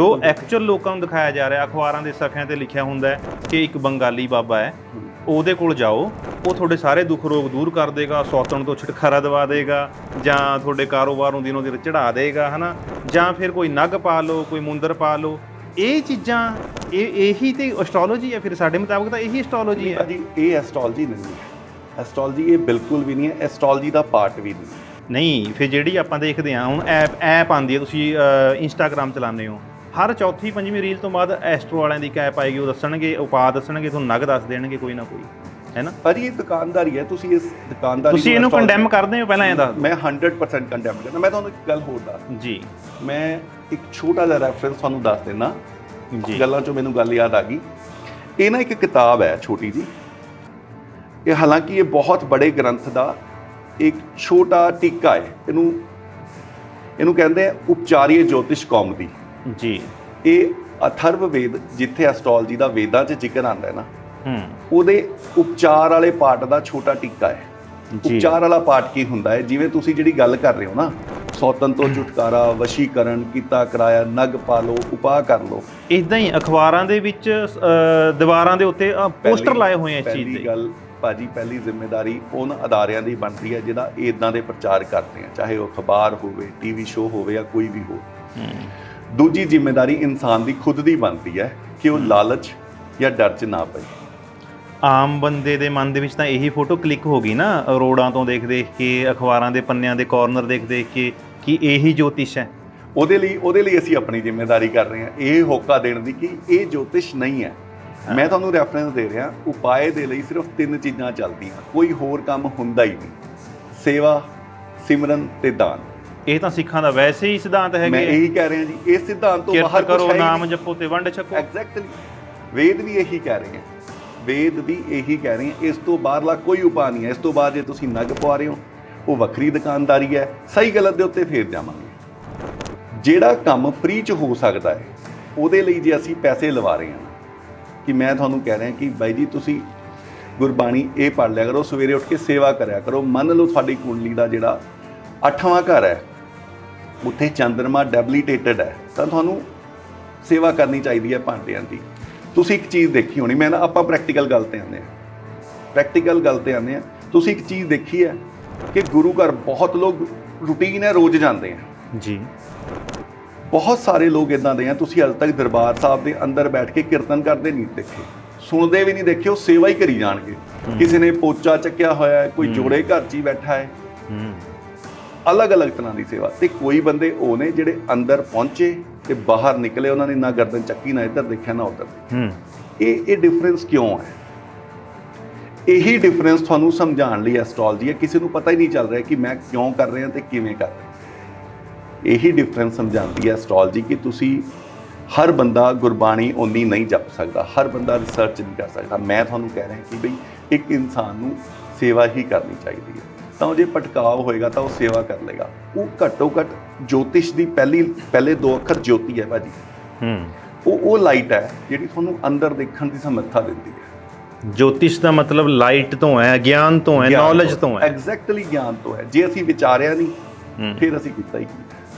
ਜੋ ਐਕਚੁਅਲ ਲੋਕਾਂ ਨੂੰ ਦਿਖਾਇਆ ਜਾ ਰਿਹਾ ਅਖਬਾਰਾਂ ਦੇ ਸਫਿਆਂ ਤੇ ਲਿਖਿਆ ਹੁੰਦਾ ਹੈ ਕਿ ਇੱਕ ਬੰਗਾਲੀ ਬਾਬਾ ਹੈ ਉਹਦੇ ਕੋਲ ਜਾਓ ਉਹ ਤੁਹਾਡੇ ਸਾਰੇ ਦੁੱਖ ਰੋਗ ਦੂਰ ਕਰ ਦੇਗਾ ਸੌਤਣ ਤੋਂ ਛੁਟਕਾਰਾ ਦਵਾ ਦੇਗਾ ਜਾਂ ਤੁਹਾਡੇ ਕਾਰੋਬਾਰ ਨੂੰ ਦਿਨੋਂ ਦਿਨ ਚੜਾ ਦੇਗਾ ਹਨਾ? ਜਾਂ ਫਿਰ ਕੋਈ ਨਗ ਪਾ ਲਓ ਕੋਈ ਮੁੰਦਰ ਪਾ ਲਓ ਇਹ ਚੀਜ਼ਾਂ ਇਹ ਇਹੀ ਤੇ ਐਸਟ੍ਰੋਲੋਜੀ ਹੈ ਫਿਰ ਸਾਡੇ ਮੁਤਾਬਕ ਤਾਂ ਇਹੀ ਐਸਟ੍ਰੋਲੋਜੀ ਹੈ। ਭਾਜੀ ਇਹ ਐਸਟ੍ਰੋਲੋਜੀ ਨਹੀਂ ਹੈ। ਐਸਟ੍ਰੋਲੋਜੀ ਇਹ ਬਿਲਕੁਲ ਵੀ ਨਹੀਂ ਹੈ ਐਸਟ੍ਰੋਲੋਜੀ ਦਾ ਪਾਰਟ ਵੀ ਨਹੀਂ ਨਹੀਂ ਫਿਰ ਜਿਹੜੀ ਆਪਾਂ ਦੇਖਦੇ ਹਾਂ ਹੁਣ ਐਪ ਐਪ ਆਂਦੀ ਹੈ ਤੁਸੀਂ ਇੰਸਟਾਗ੍ਰam ਚਲਾਉਂਦੇ ਹੋ। ਹਰ ਚੌਥੀ ਪੰਜਵੀਂ ਰੀਲ ਤੋਂ ਬਾਅਦ ਐਸਟ੍ਰੋ ਵਾਲਿਆਂ ਦੀ ਇੱਕ ਐਪ ਆਏਗੀ ਉਹ ਦੱਸਣਗੇ ਉਪਾਅ ਦੱਸਣਗੇ ਤੁਹਾਨੂੰ ਨਗ ਦੱਸ ਦੇਣਗੇ ਕੋਈ ਨਾ ਕੋਈ ਹੈ ਨਾ? ਭਾਜੀ ਇਹ ਦੁਕਾਨਦਾਰੀ ਹੈ ਤੁਸੀਂ ਇਸ ਦੁਕਾਨਦਾਰੀ ਤੁਸੀਂ ਇਹਨੂੰ ਕੰਡੈਮ ਕਰਦੇ ਹੋ ਪਹਿਲਾਂ ਇਹ ਦੱਸ ਮੈਂ 100% ਕੰਡੈਮ ਕਰਦਾ। ਮੈਂ ਤੁਹਾਨੂੰ ਇੱਕ ਗੱਲ ਹੋਰ ਦੱਸ ਜੀ। ਮੈਂ ਇੱਕ ਛੋਟਾ ਜਿਹਾ ਰੈਫਰੈਂਸ ਤੁਹਾਨੂੰ ਦੱਸ ਦਿੰਦਾ। ਜੀ। ਗੱਲਾਂ ਚੋਂ ਮੈਨੂੰ ਗੱਲ ਯਾਦ ਆ ਗਈ। ਇਹ ਨਾ ਇੱਕ ਕਿਤਾਬ ਹੈ ਛੋਟੀ ਜੀ ਇਹ ਹਾਲਾਂਕਿ ਇਹ ਬਹੁਤ ਬੜੇ ਗ੍ਰੰਥ ਦਾ ਇੱਕ ਛੋਟਾ ਟੀਕਾ ਹੈ। ਇਹਨੂੰ ਇਹਨੂੰ ਕਹਿੰਦੇ ਆ ਉਪਚਾਰੀਏ ਜੋਤਿਸ਼ ਕੌਮਦੀ ਜੀ। ਇਹ ਅਥਰਵ ਵੇਦ ਜਿੱਥੇ ਐਸਟ੍ਰੋਲੋਜੀ ਦਾ ਵੇਦਾਂ 'ਚ ਜ਼ਿਕਰ ਆਉਂਦਾ ਹੈ ਨਾ ਹੂੰ। ਉਹਦੇ ਉਪਚਾਰ ਵਾਲੇ ਪਾਰਟ ਦਾ ਛੋਟਾ ਟੀਕਾ ਹੈ। ਉਪਚਾਰ ਵਾਲਾ ਪਾਰਟ ਕੀ ਹੁੰਦਾ ਹੈ? ਜਿਵੇਂ ਤੁਸੀਂ ਜਿਹੜੀ ਗੱਲ ਕਰ ਰਹੇ ਹੋ ਨਾ ਸੌਤਨ ਤੋਂ ਛੁਟਕਾਰਾ ਵਸ਼ੀਕਰਨ ਕੀਤਾ ਕਰਾਇਆ ਨਗ ਪਾ ਲਓ ਉਪਾਅ ਕਰ ਲਓ। ਇਦਾਂ ਹੀ ਅਖਬਾਰਾਂ ਦੇ ਵਿੱਚ ਦੀਵਾਰਾਂ ਦੇ ਉੱਤੇ ਪੋਸਟਰ ਲਾਏ ਹੋਏ ਆ ਇਸ ਚੀਜ਼ ਦੇ ਗੱਲ ਭਾਜੀ ਪਹਿਲੀ ਜ਼ਿੰਮੇਵਾਰੀ ਉਹਨਾਂ ਅਦਾਰਿਆਂ ਦੀ ਬਣਦੀ ਹੈ ਜਿਹੜਾ ਇਦਾਂ ਦੇ ਪ੍ਰਚਾਰ ਕਰਦੇ ਆ ਚਾਹੇ ਉਹ ਅਖਬਾਰ ਹੋਵੇ ਟੀਵੀ ਸ਼ੋਅ ਹੋਵੇ ਜਾਂ ਕੋਈ ਵੀ ਹੂੰ। ਦੂਜੀ ਜ਼ਿੰਮੇਵਾਰੀ ਇਨਸਾਨ ਦੀ ਖੁਦ ਦੀ ਬਣਦੀ ਹੈ ਕਿ ਉਹ ਲਾਲਚ ਜਾਂ ਡਰ 'ਚ ਨਾ ਪਏ। ਆਮ ਬੰਦੇ ਦੇ ਮਨ ਦੇ ਵਿੱਚ ਤਾਂ ਇਹੀ ਫੋਟੋ ਕਲਿੱਕ ਹੋ ਗਈ ਨਾ ਰੋਡਾਂ ਤੋਂ ਦੇਖ ਦੇਖ ਕੇ ਅਖਬਾਰਾਂ ਦੇ ਪੰਨਿਆਂ ਦੇ ਕਾਰਨਰ ਦੇਖ ਦੇਖ ਕੇ ਕਿ ਇਹੀ ਜੋਤਿਸ਼ ਹੈ। ਉਹਦੇ ਲਈ ਉਹਦੇ ਲਈ ਅਸੀਂ ਆਪਣੀ ਜ਼ਿੰਮੇਵਾਰੀ ਕਰ ਰਹੇ ਹਾਂ। ਇਹ ਹੋਕਾ ਦੇਣ ਦੀ ਕਿ ਇਹ ਜੋਤਿਸ਼ ਨਹੀਂ ਹੈ। ਮੈਂ ਤੁਹਾਨੂੰ ਰੈਫਰੈਂਸ ਦੇ ਰਿਹਾ ਉਪਾਏ ਦੇ ਲਈ ਸਿਰਫ ਤਿੰਨ ਚੀਜ਼ਾਂ ਚੱਲਦੀਆਂ। ਕੋਈ ਹੋਰ ਕੰਮ ਹੁੰਦਾ ਹੀ ਨਹੀਂ। ਸੇਵਾ ਸਿਮਰਨ ਤੇ ਦਾਨ। ਇਹ ਤਾਂ ਸਿੱਖਾਂ ਦਾ ਵੈਸੇ ਹੀ ਸਿਧਾਂਤ ਮੈਂ ਹੈਗੇ ਇਹੀ ਕਹਿ ਰਿਹਾ ਜੀ ਇਹ ਸਿਧਾਂਤ ਤੋਂ ਬਾਹਰ ਕਰੋ ਨਾਮ। ਜਪੋ ਤੇ ਵੰਡ ਛਕੋ। ਐਗਜ਼ੈਕਟਲੀ ਵੇਦ ਵੀ ਇਹੀ ਕਹਿ ਰਹੇ ਹੈ ਵੇਦ ਵੀ ਇਹੀ ਕਹਿ ਰਹੇ ਹੈ ਇਸ ਤੋਂ ਬਾਹਰਲਾ ਕੋਈ ਉਪਾਅ ਨਹੀਂ ਹੈ। ਇਸ ਤੋਂ ਬਾਅਦ ਜੇ ਤੁਸੀਂ ਨਗ ਪਵਾ ਰਹੇ ਹੋ ਉਹ ਵੱਖਰੀ ਦੁਕਾਨਦਾਰੀ ਹੈ। ਸਹੀ ਗਲਤ ਦੇ ਉੱਤੇ ਫੇਰ ਜਾਵਾਂਗੇ। ਜਿਹੜਾ ਕੰਮ ਫ੍ਰੀ ਚ ਹੋ ਸਕਦਾ ਹੈ ਉਹਦੇ ਲਈ ਜੇ ਅਸੀਂ ਪੈਸੇ ਲਵਾ ਰਹੇ ਹਾਂ ਕਿ ਮੈਂ ਤੁਹਾਨੂੰ ਕਹਿ ਰਿਹਾ ਕਿ ਬਾਈ ਜੀ ਤੁਸੀਂ ਗੁਰਬਾਣੀ ਇਹ ਪੜ੍ਹ ਲਿਆ ਕਰੋ। ਸਵੇਰੇ ਉੱਠ ਕੇ ਸੇਵਾ ਕਰਿਆ ਕਰੋ। ਮੰਨ ਲਓ ਤੁਹਾਡੀ ਕੁੰਡਲੀ ਦਾ ਜਿਹੜਾ ਅੱਠਵਾਂ ਘਰ ਹੈ ਉੱਥੇ ਚੰਦਰਮਾ ਡੈਬਲੀਟੇਟਡ ਹੈ ਤਾਂ ਤੁਹਾਨੂੰ ਸੇਵਾ ਕਰਨੀ ਚਾਹੀਦੀ ਹੈ ਭਾਂਡਿਆਂ ਦੀ। ਤੁਸੀਂ ਇੱਕ ਚੀਜ਼ ਦੇਖੀ ਹੋਣੀ ਮੈਂ ਨਾ ਆਪਾਂ ਪ੍ਰੈਕਟੀਕਲ ਗੱਲ ਤੇ ਆਉਂਦੇ ਆ ਪ੍ਰੈਕਟੀਕਲ ਗੱਲ ਤੇ ਆਉਂਦੇ ਆ ਤੁਸੀਂ ਇੱਕ ਚੀਜ਼ ਦੇਖੀ ਹੈ ਕਿ ਗੁਰੂ ਘਰ ਬਹੁਤ ਲੋਕ ਰੂਟੀਨ ਹੈ ਰੋਜ਼ ਜਾਂਦੇ ਆ ਜੀ। ਬਹੁਤ ਸਾਰੇ ਲੋਕ ਇਦਾਂ ਦੇ ਆ ਤੁਸੀਂ ਅੱਜ ਤੱਕ ਦਰਬਾਰ ਸਾਹਿਬ ਦੇ ਅੰਦਰ ਬੈਠ ਕੇ ਕੀਰਤਨ ਕਰਦੇ ਨਹੀਂ ਦੇਖੇ। ਸੁਣਦੇ ਵੀ ਨਹੀਂ ਦੇਖੇ ਉਹ ਸੇਵਾ ਹੀ ਕਰੀ ਜਾਣਗੇ। ਕਿਸੇ ਨੇ ਪੋਚਾ ਚੱਕਿਆ ਹੋਇਆ ਹੈ ਕੋਈ ਜੋੜੇ ਘਰ 'ਚ ਹੀ ਬੈਠਾ ਹੈ। ਹੂੰ। ਅਲੱਗ-ਅਲੱਗ ਤਰ੍ਹਾਂ ਦੀ ਸੇਵਾ। ਤੇ ਕੋਈ ਬੰਦੇ ਉਹ ਨੇ ਜਿਹੜੇ ਅੰਦਰ ਪਹੁੰਚੇ ਤੇ ਬਾਹਰ ਨਿਕਲੇ ਉਹਨਾਂ ਨੇ ਨਾ ਗਰਦਨ ਚੱਕੀ ਨਾ ਇੱਧਰ ਦੇਖਿਆ ਨਾ ਉੱਧਰ ਹੂੰ। ਇਹ ਇਹ ਡਿਫਰੈਂਸ ਕਿਉਂ ਹੈ? ਇਹੀ ਡਿਫਰੈਂਸ ਤੁਹਾਨੂੰ ਸਮਝਾਉਣ ਲਈ ਐਸਟ੍ਰੋਲੋਜੀ ਹੈ। ਕਿਸੇ ਨੂੰ ਪਤਾ ਹੀ ਨਹੀਂ ਚੱਲ ਰਿਹਾ ਕਿ ਮੈਂ ਕਿਉਂ ਕਰ ਰਿਹਾ ਤੇ ਕਿਵੇਂ ਕਰ ਰਿਹਾ। ਇਹੀ ਡਿਫਰੈਂਸ ਸਮਝਾਉਂਦੀ ਹੈ ਐਸਟ੍ਰੋਲੋਜੀ ਕਿ ਤੁਸੀਂ ਹਰ ਬੰਦਾ ਗੁਰਬਾਣੀ ਓਨੀ ਨਹੀਂ ਜਪ ਸਕਦਾ। ਹਰ ਬੰਦਾ ਰਿਸਰਚ ਨਹੀਂ ਕਰ ਸਕਦਾ। ਮੈਂ ਤੁਹਾਨੂੰ ਕਹਿ ਰਿਹਾ ਕਿ ਬਈ ਇੱਕ ਇਨਸਾਨ ਨੂੰ ਸੇਵਾ ਹੀ ਕਰਨੀ ਚਾਹੀਦੀ ਹੈ। ਤਾਂ ਉਹ ਜੇ ਭਟਕਾਅ ਹੋਏਗਾ ਤਾਂ ਉਹ ਸੇਵਾ ਕਰ ਲੇਗਾ। ਉਹ ਘੱਟੋ ਘੱਟ ਜੋਤਿਸ਼ ਦੀ ਪਹਿਲੀ ਪਹਿਲੇ ਦੋ ਅੱਖਰ ਜੋਤੀ ਹੈ ਭਾਜੀ। ਹੂੰ। ਉਹ ਉਹ ਲਾਈਟ ਹੈ ਜਿਹੜੀ ਤੁਹਾਨੂੰ ਅੰਦਰ ਦੇਖਣ ਦੀ ਸਮਰੱਥਾ ਦਿੰਦੀ ਹੈ। ਜੋਤਿਸ਼ ਦਾ ਮਤਲਬ ਲਾਈਟ ਤੋਂ ਹੈ ਗਿਆਨ ਤੋਂ ਹੈ ਨੌਲੇਜ ਤੋਂ ਹੈ। ਐਗਜ਼ੈਕਟਲੀ ਗਿਆਨ ਤੋਂ ਹੈ। ਜੇ ਅਸੀਂ ਵਿਚਾਰਿਆ ਨਹੀਂ। ਫਿਰ ਅਸੀਂ ਕੀਤਾ ਹੀ ਕੀ?